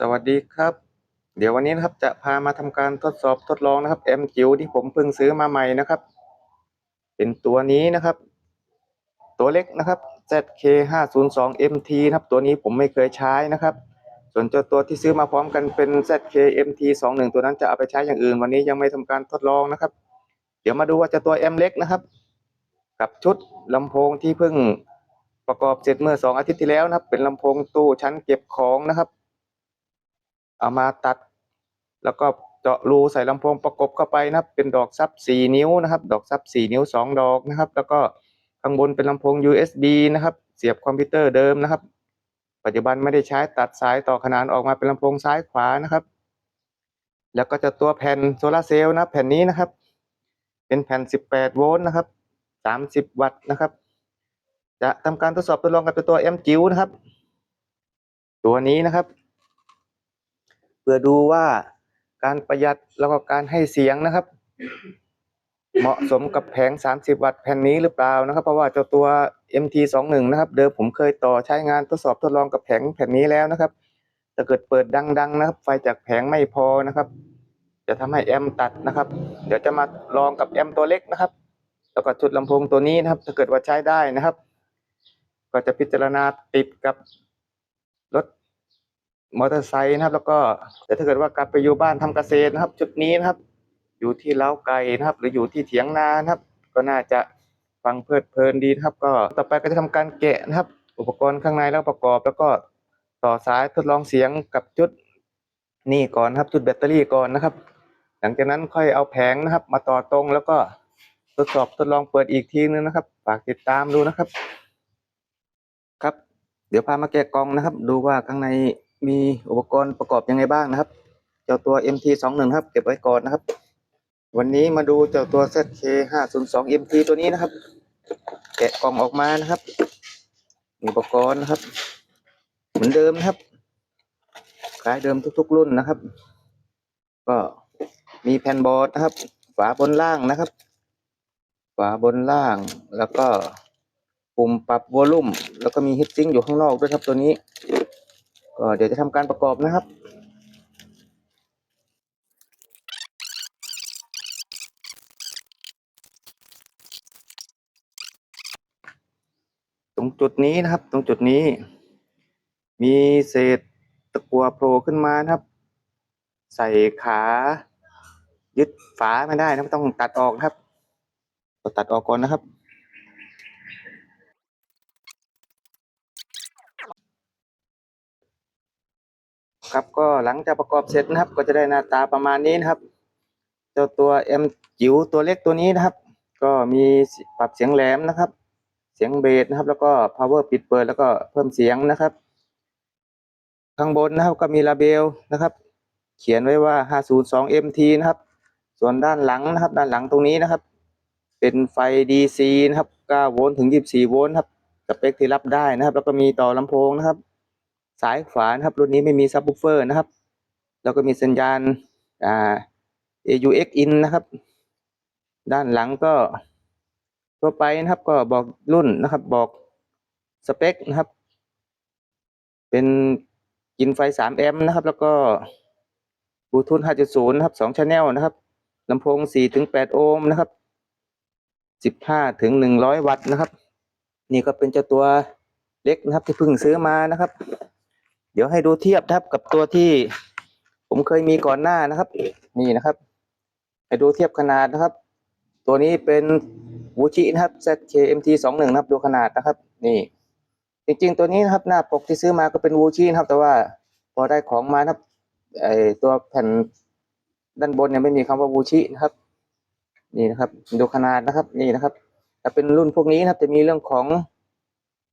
สวัสดีครับ เดี๋ยววันนี้นะครับจะพามาทำการทดสอบทดลองนะครับแอมจิ๋วที่ผมเพิ่งซื้อมาใหม่นะครับ เป็นตัวนี้นะครับ ตัวเล็กนะครับ ZK 502 MT นะครับ ตัวนี้ผมไม่เคยใช้นะครับ ส่วนเจ้าตัวที่ซื้อมาพร้อมกันเป็น ZK MT 21ตัวนั้นจะเอาไปใช้อย่างอื่น วันนี้ยังไม่ทำการทดลองนะครับ เดี๋ยวมาดูว่าเจะตัว M เล็กนะครับ กับชุดลำโพงที่เพิ่งประกอบเสร็จเมื่อสองอาทิตย์ที่แล้วนะครับ เป็นลำโพงตู้ชั้นเก็บของนะครับ เอามาตัด แล้วก็เจาะรูใส่ลำโพงประกบเข้าไปนะครับ เป็นดอกซับสี่นิ้วนะครับ ดอกซับสี่นิ้วสองดอกนะครับ แล้วก็ข้างบนเป็นลำโพง USB นะครับ เสียบคอมพิวเตอร์เดิมนะครับ ปัจจุบันไม่ได้ใช้ตัดสายต่อขนานออกมาเป็นลำโพงซ้ายขวานะครับ แล้วก็จะตัวแผ่นโซลาเซลล์นะแผ่นนี้นะครับ เป็นแผ่น 18 โวลต์นะครับ30 วัตต์นะครับ จะทำการทดสอบทดลองกับตัว M จิ๋วนะครับ ตัวนี้นะครับ พื่อดูว่าการประหยัดแล้วก็การให้เสียงนะครับ เหมาะสมกับแผง 30 วัตต์แผ่นนี้หรือเปล่านะครับ เพราะว่าเจ้าตัว MT21 นะครับ เดิมผมเคยต่อใช้งานทดสอบทดลองกับแผงแผ่นนี้แล้วนะครับถ้าเกิดเปิดดัง ๆ นะครับ ไฟจากแผงไม่พอนะครับ จะทำให้แอมตัดนะครับ เดี๋ยวจะมาลองกับแอมตัวเล็กนะครับ แล้วก็ชุดลำโพงตัวนี้นะครับ ถ้าเกิดว่าใช้ได้นะครับ ก็จะพิจารณาติดกับ มอเตอร์ไซค์นะครับ แล้วก็แต่ถ้าเกิดว่ากลับไปอยู่บ้านทำเกษตรนะครับ จุดนี้นะครับ อยู่ที่เล้าไก่นะครับ หรืออยู่ที่เถียงนานะครับ ก็น่าจะฟังเพลิดเพลินดีนะครับ ก็ต่อไปก็จะทำการแกะนะครับ อุปกรณ์ข้างในแล้วประกอบ แล้วก็ต่อสายทดลองเสียงกับจุดนี่ก่อนครับจุดแบตเตอรี่ก่อนนะครับ หลังจากนั้นค่อยเอาแผงนะครับ มาต่อตรงแล้วก็ทดสอบทดลองเปิดอีกทีนึงนะครับ ฝากติดตามดูนะครับ ครับ เดี๋ยวพามาแกะกล่องนะครับ ดูว่าข้างใน มีอุปกรณ์ประกอบยังไงบ้างนะครับ เจ้าตัว MT21 ครับ เก็บไว้ก่อนนะครับ วันนี้มาดูเจ้าตัว ZK 502 MT ตัวนี้นะครับ แกะกล่องออกมานะครับ อุปกรณ์นะครับ เหมือนเดิมนะครับคล้ายเดิมทุก ๆ รุ่นนะครับ ก็มีแผ่นบอร์ดนะครับ ฝาบนล่างนะครับ ฝาบนล่างแล้วก็ปุ่มปรับวอลลุ่ม แล้วก็มีฮิตซิงอยู่ข้างนอกด้วยครับตัวนี้ ก็เดี๋ยวจะทำการประกอบนะครับตรงจุดนี้นะครับ ตรงจุดนี้ มีเศษตะกัวโผล่ขึ้นมานะครับ ใส่ขายึดฝาไม่ได้นะครับต้องตัดออกนะครับตัดออกก่อนนะครับ ครับก็หลังจากประกอบเสร็จนะครับ ก็จะได้หน้าตาประมาณนี้นะครับ เจ้าตัว M จิ๋วตัวเล็กตัวนี้นะครับ ก็มีปรับเสียงแหลมนะครับ เสียงเบสนะครับ แล้วก็ power ปิดเปิดแล้วก็เพิ่มเสียงนะครับ ข้างบนนะครับก็มีลาเบลนะครับ เขียนไว้ว่า 502 MT นะครับ ส่วนด้านหลังนะครับ ด้านหลังตรงนี้นะครับ เป็นไฟ DC นะครับ9โวลต์ถึง 24 โวลต์ครับสเปคที่รับได้นะครับ แล้วก็มีต่อลำโพงนะครับ สายขวานะครับ รุ่นนี้ไม่มีซับ w ูเฟอร์นะครับ แล้วก็มีสัญญาณอ่า AUX in นะครับ ด้านหลังก็ทั่วไปนะครับ ก็บอกรุ่นนะครับ บอกสเปคนะครับ เป็นกินไฟ 3 แอมป์นะครับ แล้วก็บลูทูธ5.0 นะครับ2 channel นะครับลำโพง 4-8 โอห์มนะครับ 15-100 วัตต์นะครับ นี่ก็เป็นเจ้าตัวเล็กนะครับที่เพิ่งซื้อมานะครับ เดี๋ยวให้ดูเทียบนะครับกับตัวที่ ผมเคยมีก่อนหน้านะครับ นี่นะครับ ให้ดูเทียบขนาดนะครับ ตัวนี้เป็นวูชินะครับ ZKMT 21นะครับดูขนาดนะครับ นี่ จริงๆ ตัวนี้นะครับหน้าปกที่ซื้อมาก็เป็นวูชินะครับ แต่ว่าพอได้ของมานะครับไอตัวแผ่นด้านบนเนี่ยไม่มีคำว่าวูชินะครับ นี่นะครับ ดูขนาดนะครับนี่นะครับถ้าเป็นรุ่นพวกนี้นะครับ จะมีเรื่องของ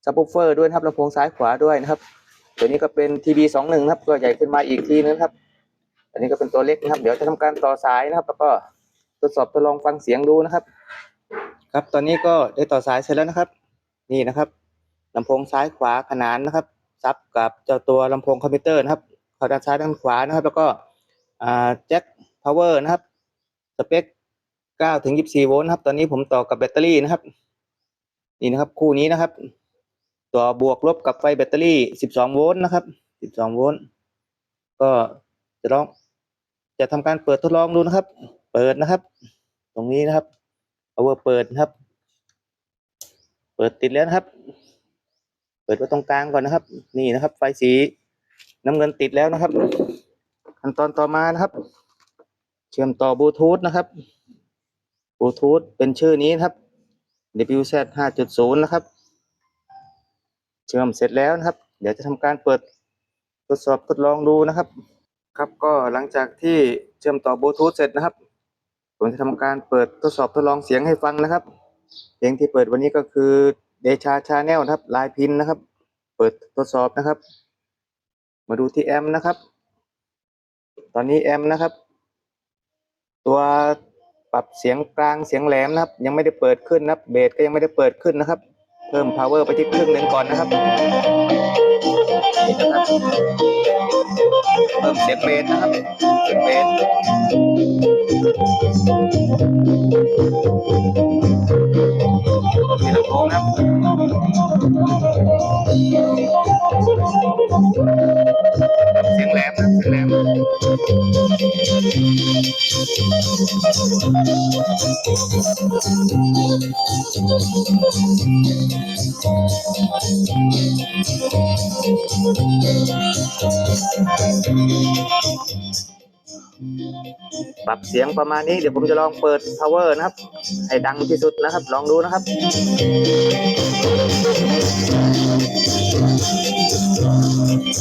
ซับ w ูเฟอร์ด้วยนะครับลำโพงซ้ายขวาด้วยนะครับ ตัวนี้ก็เป็น TB สองหนึ่งนะครับตัวใหญ่ขึ้นมาอีกทีนึงครับ อันนี้ก็เป็นตัวเล็กนะครับ เดี๋ยวจะทำการต่อสายนะครับ แล้วก็ทดสอบทดลองฟังเสียงดูนะครับ ครับตอนนี้ก็ได้ต่อสายเสร็จแล้วนะครับ นี่นะครับลำโพงซ้ายขวาขนานนะครับ ซับกับเจ้าตัวลำโพงคอมพิวเตอร์นะครับเขาด้านซ้ายด้านขวานะครับ แล้วก็อ่าแจ็คพาวเวอร์นะครับสเปค9ถึง24โวลต์นะครับ ตอนนี้ผมต่อกับแบตเตอรี่นะครับ นี่นะครับคู่นี้นะครับ ตัวบวกลบกับไฟแบตเตอรี่ 12 โวลต์นะครับ 12 โวลต์ก็จะลองจะทำการเปิดทดลองดูนะครับ เปิดนะครับ ตรงนี้นะครับ power เปิดนะครับ เปิดติดแล้วนะครับ เปิดไว้ตรงกลางก่อนนะครับ นี่นะครับ ไฟสีน้ำเงินติดแล้วนะครับ ขั้นตอนต่อมานะครับ เชื่อมต่อบลูทูธนะครับบลูทูธเป็นชื่อนี้นะครับ WZ 5.0 นะครับ เชื่อมเสร็จแล้วนะครับ เดี๋ยวจะทำการเปิดทดสอบทดลองดูนะครับ ครับก็หลังจากที่เชื่อมต่อบลูทูธเสร็จนะครับผมจะทำการเปิดทดสอบทดลองเสียงให้ฟังนะครับเพลงที่เปิดวันนี้ก็คือเดชาชาแนลนะครับลายพินนะครับ เปิดทดสอบนะครับ มาดูที่แอมนะครับ ตอนนี้แอมนะครับ ตัวปรับเสียงกลางเสียงแหลมนะครับ ยังไม่ได้เปิดขึ้นนะครับเบสก็ยังไม่ได้เปิดขึ้นนะครับ พิ่ม power ไปที่ครึ่งหนึ่งก่อนนะครับนี่นะครับเพิ่มเสียงเบสนะครับเสียงเบสมีลำโพงนะครับเแหลมนะเสียงแหลมปรับเสียงประมาณนี้เดี๋ยวผมจะลองเปิด power นะครับ ให้ดังที่สุดนะครับ ลองดูนะครับ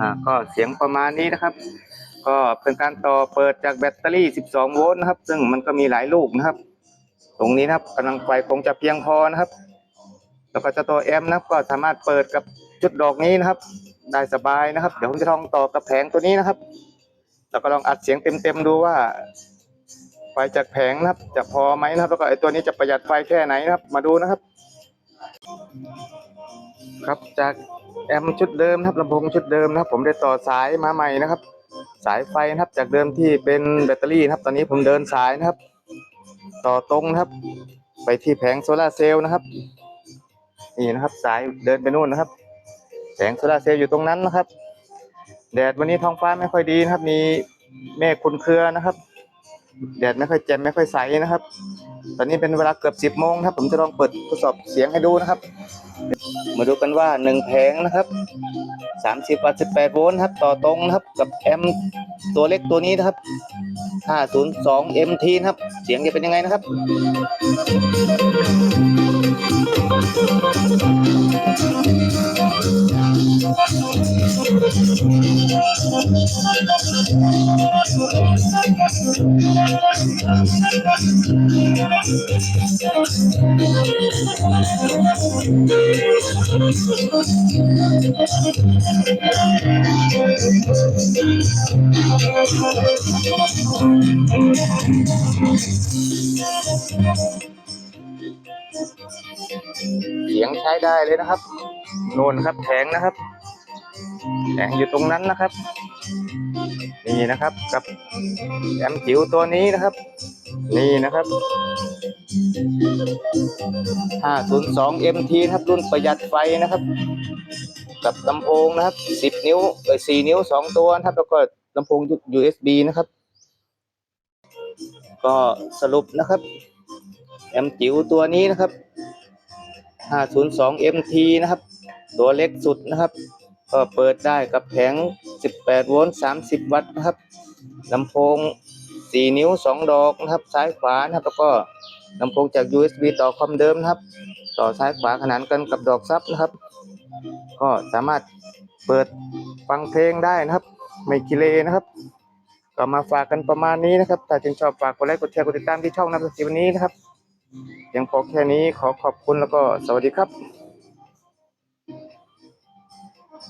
อ่าก็เสียงประมาณนี้นะครับ ก็เป็นการต่อเปิดจากแบตเตอรี่ 12 โวลต์นะครับ ซึ่งมันก็มีหลายลูกนะครับ ตรงนี้นะครับกำลังไฟคงจะเพียงพอนะครับ แล้วก็จะตัวแอมป์นะครับ ก็สามารถเปิดกับจุดดอกนี้นะครับ ได้สบายนะครับ เดี๋ยวผมจะลองต่อกับแผงตัวนี้นะครับ แล้วก็ลองอัดเสียงเต็มๆดูว่าไฟจากแผงนะครับ จะพอไหมนะครับ แล้วก็ไอตัวนี้จะประหยัดไฟแค่ไหนนะครับ มาดูนะครับ ครับจาก แอมชุดเดิมนะครับลำโพงชุดเดิมนะครับ ผมได้ต่อสายมาใหม่นะครับ สายไฟนะครับจากเดิมที่เป็นแบตเตอรี่นะครับ ตอนนี้ผมเดินสายนะครับ ต่อตรงนะครับ ไปที่แผงโซลาเซลล์นะครับนี่นะครับสายเดินไปนู่นนะครับแผงโซลาเซลล์อยู่ตรงนั้นนะครับ แดดวันนี้ท้องฟ้าไม่ค่อยดีนะครับ มีเมฆคลุมเครือนะครับ แดดไม่ค่อยแจ่มไม่ค่อยใสนะครับ ตอนนี้เป็นเวลาเกือบสิบโมงนะครับ ผมจะลองเปิดทดสอบเสียงให้ดูนะครับ มาดูกันว่าหนึ่งแผงนะครับสามสิบวัตต์สิบแปดโวลต์ครับต่อตรงนะครับกับแอมตัวเล็กตัวนี้นะครับห้าศูนย์สองเอ็มทีนะครับ เสียงจะเป็นยังไงนะครับ เสียงใช้ได้เลยนะครับ โน่นครับแผงนะครับ แผงอยู่ตรงนั้นนะครับ นี่นะครับกับแอมจิ๋วตัวนี้นะครับ นี่นะครับ 502 MT นะครับรุ่นประหยัดไฟนะครับ กับลำโพงนะครับ 10 นิ้วเอ้ย4นิ้ว 2 ตัวนะครับ แล้วก็ลำโพง USB นะครับ ก็สรุปนะครับแอมจิ๋วตัวนี้นะครับ 502 MT นะครับ ตัวเล็กสุดนะครับ ก็เปิดได้กับแผง 18 โวลต์30 วัตต์นะครับลำโพง 4 นิ้ว 2 ดอกนะครับซ้ายขวานะครับแล้วก็ลำโพงจาก USB ต่อคอมเดิมนะครับ ต่อซ้ายขวาขนานกันกับดอกซับนะครับ ก็สามารถเปิดฟังเพลงได้นะครับ ไม่กิเลนะครับ ก็มาฝากกันประมาณนี้นะครับ ถ้าชื่นชอบฝากกดไลค์กดแชร์กดติดตามที่ช่องนับสติวันนี้นะครับยังพอแค่นี้ขอขอบคุณแล้วก็สวัสดีครับ